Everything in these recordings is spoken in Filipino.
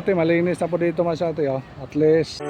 Ate, malinis na po dito masyate, oh. At least.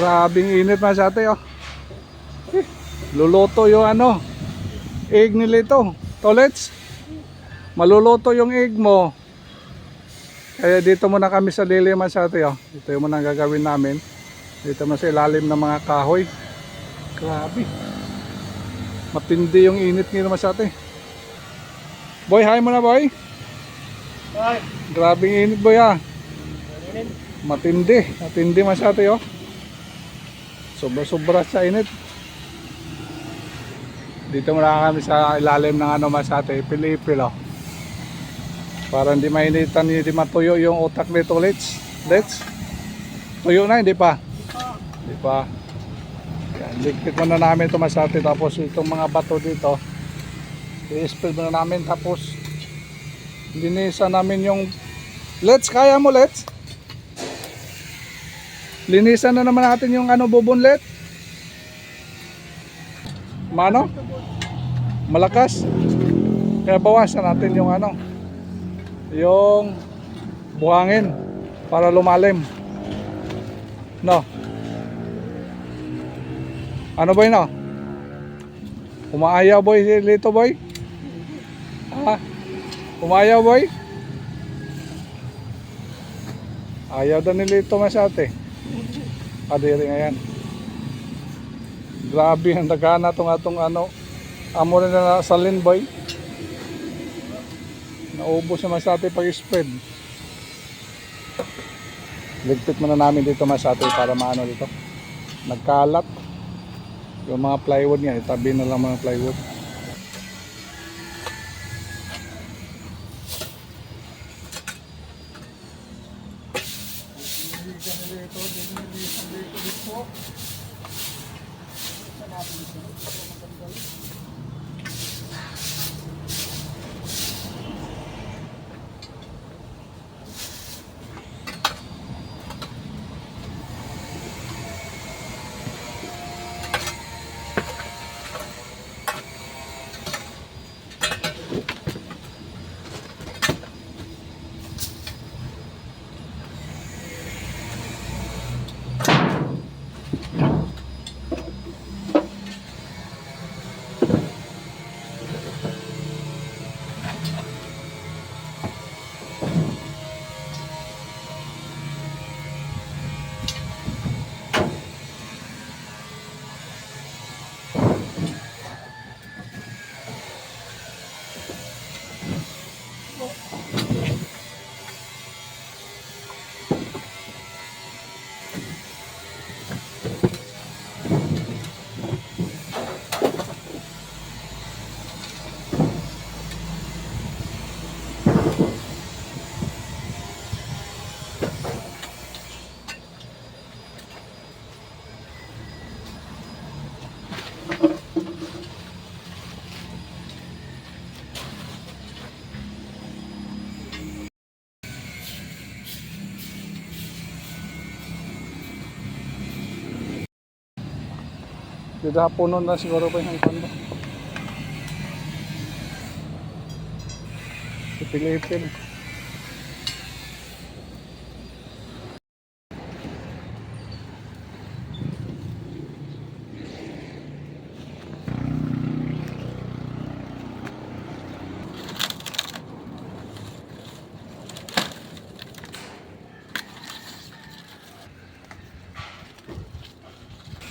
Grabing init masyate, oh. Eh, Luluto yung ano, egg nila ito. Tolets, maluluto yung egg mo. Kaya dito muna kami sa Lili Masyate, oh. Ito yung muna gagawin namin. Dito muna sa ilalim ng mga kahoy. Grabe. Matindi yung init ngayon masyate. Boy, hi mo na boy. Ay, Grabing init boy ah. Matindi. Matindi masyate oh. Sobra-sobra sa init. Dito muna kami sa ilalim ng ano masyate. Pilipil oh. Para hindi mainitan, hindi matuyo yung utak nito, let's. Let's. Tuyo na, hindi pa. Hindi pa. Yan, ligpit muna namin ito masate tapos itong mga bato dito i-spread muna namin. Tapos linisan namin yung let's kaya mo let's? Linisan na naman natin yung ano bubonlet mano? Malakas. Kaya bawasan natin yung ano yung buhangin para lumalim. No ano boy no? Umaayaw boy si Lito boy? Ha? Umaayaw boy? Ayaw daw ni Lito masyate. Kadiri nga yan. Grabe ang dagana tong atong ano. Amo rin na salin boy. Naubos na masyate pag-spread. Ligpit muna namin dito masyate para maano dito. Nagkalat. Yung mga plywood nga, itabi na lang mga plywood. Puno na siguro pa yung kondo. Si Pilipin.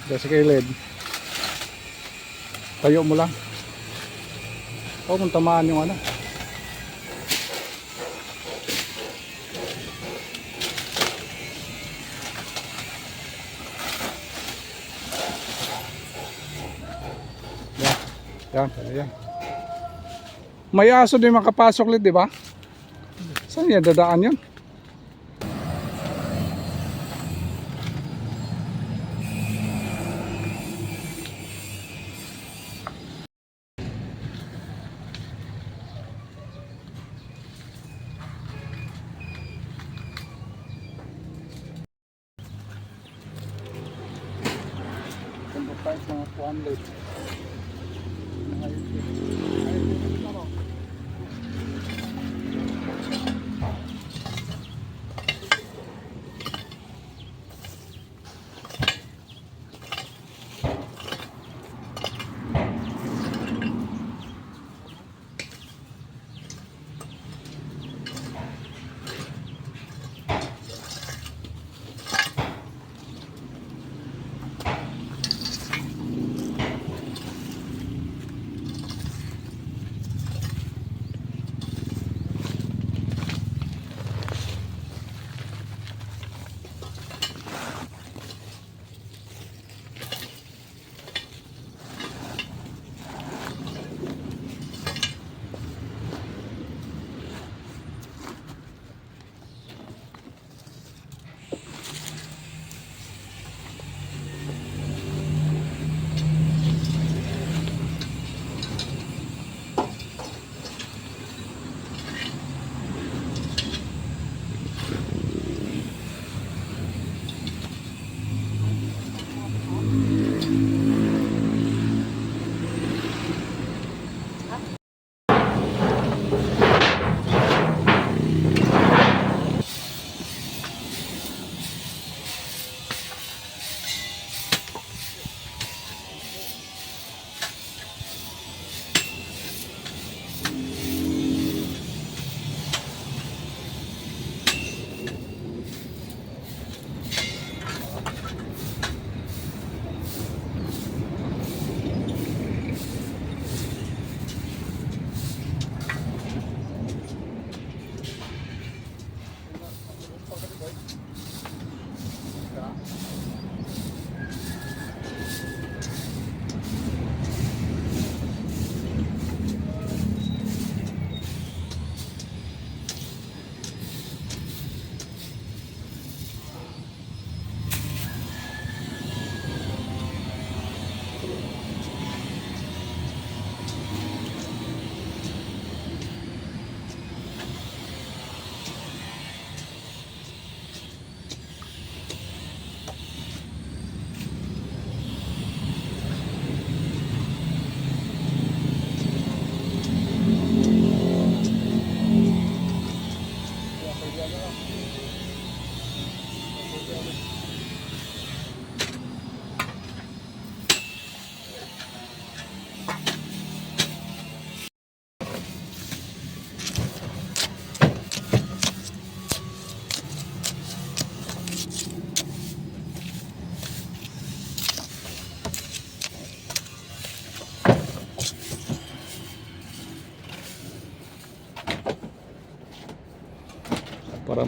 Dito sa kilid. Tayo mo lang. O kung tamaan yung ano. Yan. Yan. Yan. May aso din makapasok ulit, di ba? Saan yan dadaan yan? ఫోన్లు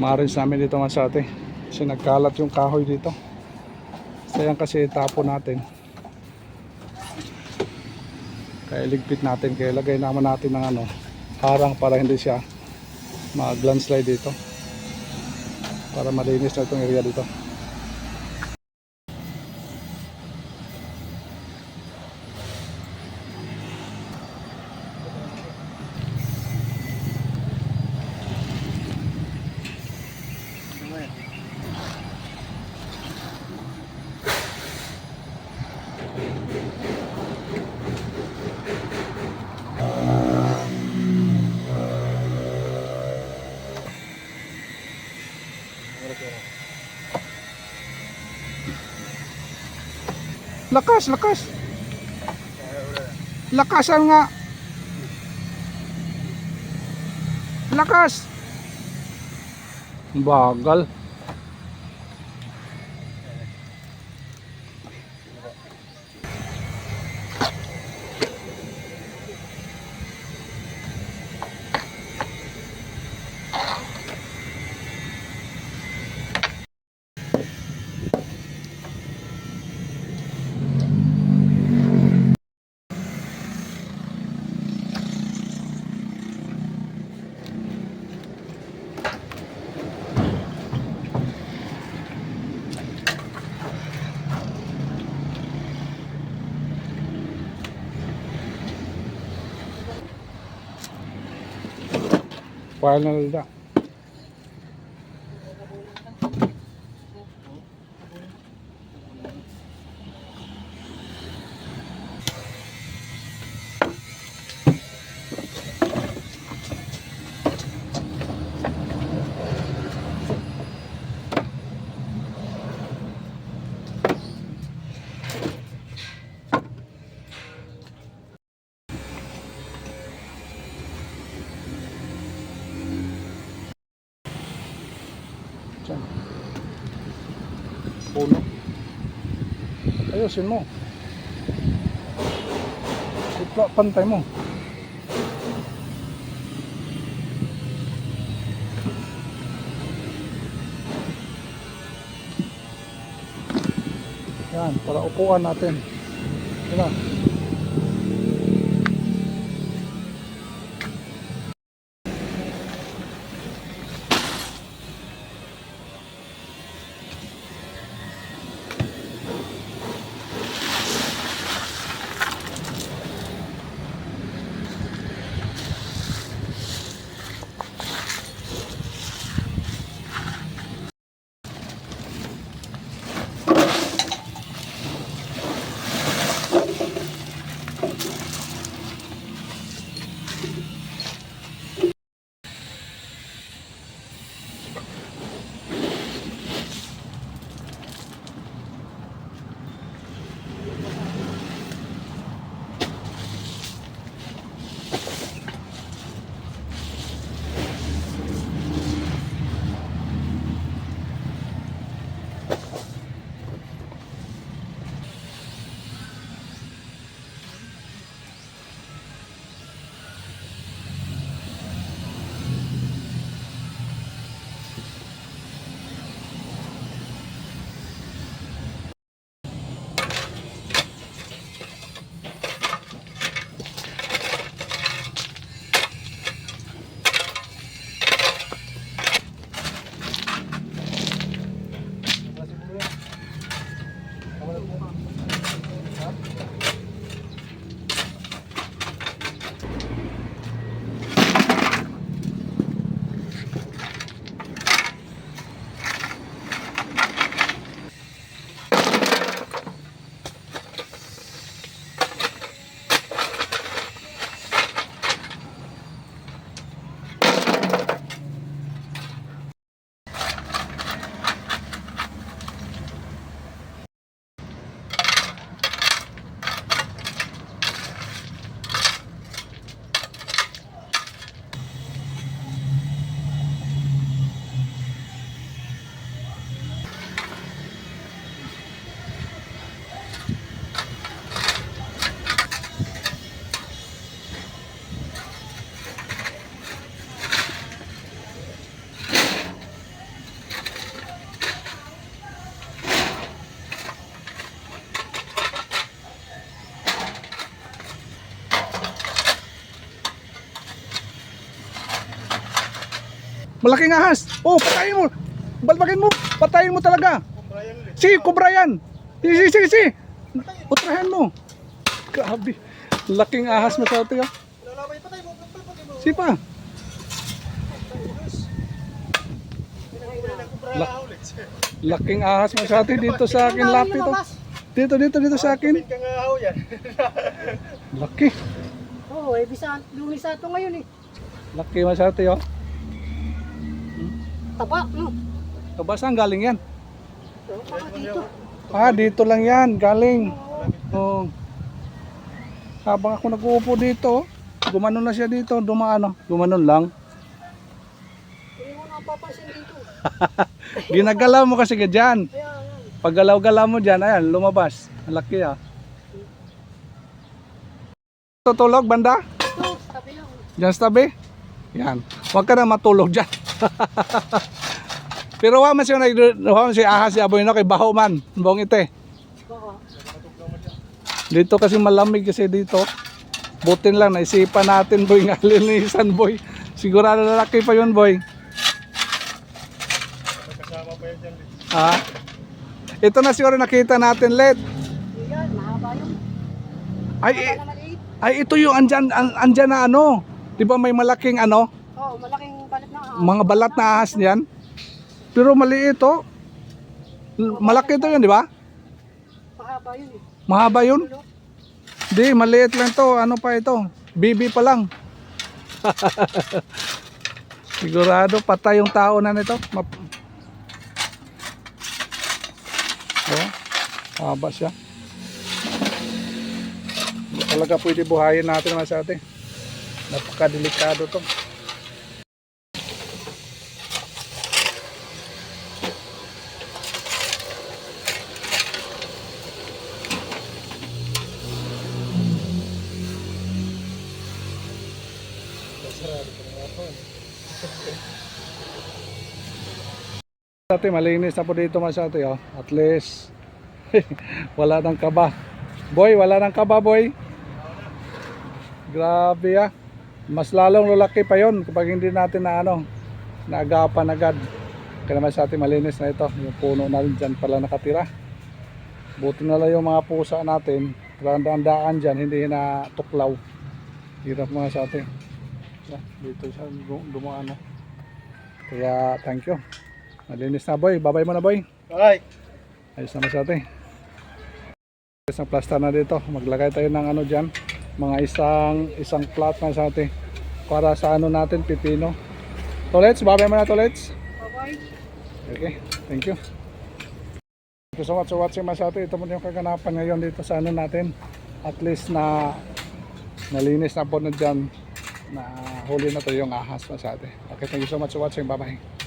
ma-arrange namin dito mga sate kasi nagkalat yung kahoy dito. Sayang kasi tapo natin. Kaya ligpit natin. Kaya lagay naman natin ng ano harang para hindi siya mag landslide dito. Para malinis na itong area dito lakas lakas. Lakasan nga. Lakas. Bagal File na puno. Ayusin mo. Ito, pantay mo. Yan, para upuan natin. Yan Malaking ahas. Oh, patayin mo. Balbakin mo. Patayin mo talaga. Si, kubra yan. Si, si, si, si. Utrahan mo. Grabe. Laking ahas mo sa atin. ah. Si pa. La-. Laking ahas mo sa atin dito sa akin lapit. Oh. Dito, dito, dito sa akin. Yan. Laki. Oo, eh, bisa, lumisa ito ngayon eh. Laki mo sa atin. Oh. Taba, no? So, ba saan galing yan? Baka dito. Ah, dito lang yan. Galing. Oh. Habang ako nag-uupo dito, gumanon na siya dito. Dumaan. oh. Gumanon lang. Hindi mo napapansin dito. Ginagalaw mo kasi ka dyan. Pag galaw-galaw mo dyan, ayan, lumabas. Ang laki ah. Tutulog, banda? Ito, tabi lang. Diyan sa tabi? Yan. Huwag ka na matulog dyan. Pero wa man siya nag wa man siya ahas si aboy no kay baho man. Bong ite. Dito kasi malamig kasi dito. Butin lang naisipan natin boy nga linisan boy. Sigurado lalaki pa yun boy. Ha? Ito na siguro nakita natin let. Ay, eh, ay ito yung andyan, an, andyan na ano. 'Di ba may malaking ano, Oo, malaking na ahas. Mga balat na ahas niyan. Pero maliit oh. L- Malaki ito yun, di ba? Mahaba yun eh. Mahaba yun. Tulo. Di, maliit lang to. Ano pa ito? BB pa lang. Sigurado patay yung tao na nito. Map- oh, haba siya. Hindi talaga pwede buhayin natin mga sa atin. Napakadelikado to. Ate, malinis na po dito mas ate, oh. At least, wala nang kaba. Boy, wala nang kaba, boy. Grabe ah. Mas lalong lalaki pa yon kapag hindi natin na ano, naagapan agad. Kaya naman sa atin malinis na ito. Yung puno na rin dyan pala nakatira. Buti na lang yung mga pusa natin. Randaan dyan, hindi na tuklaw. Hirap mga sa atin. Dito siya du- dumaan. oh. Kaya thank you. Malinis na boy. Babay mo na boy. Alright. Ayos naman sa atin. Ayos na plaster na dito. Maglagay tayo ng ano dyan. Mga isang isang plot na sa atin. Para sa ano natin, pipino. Tolets, babay mo na tolets. Bye-bye. Okay, thank you. Thank you so much for watching mga sa atin. Ito mo yung kaganapan ngayon dito sa ano natin. At least na nalinis na po na dyan. Na huli na to yung ahas sa atin. Okay, thank you so much for watching. Bye bye.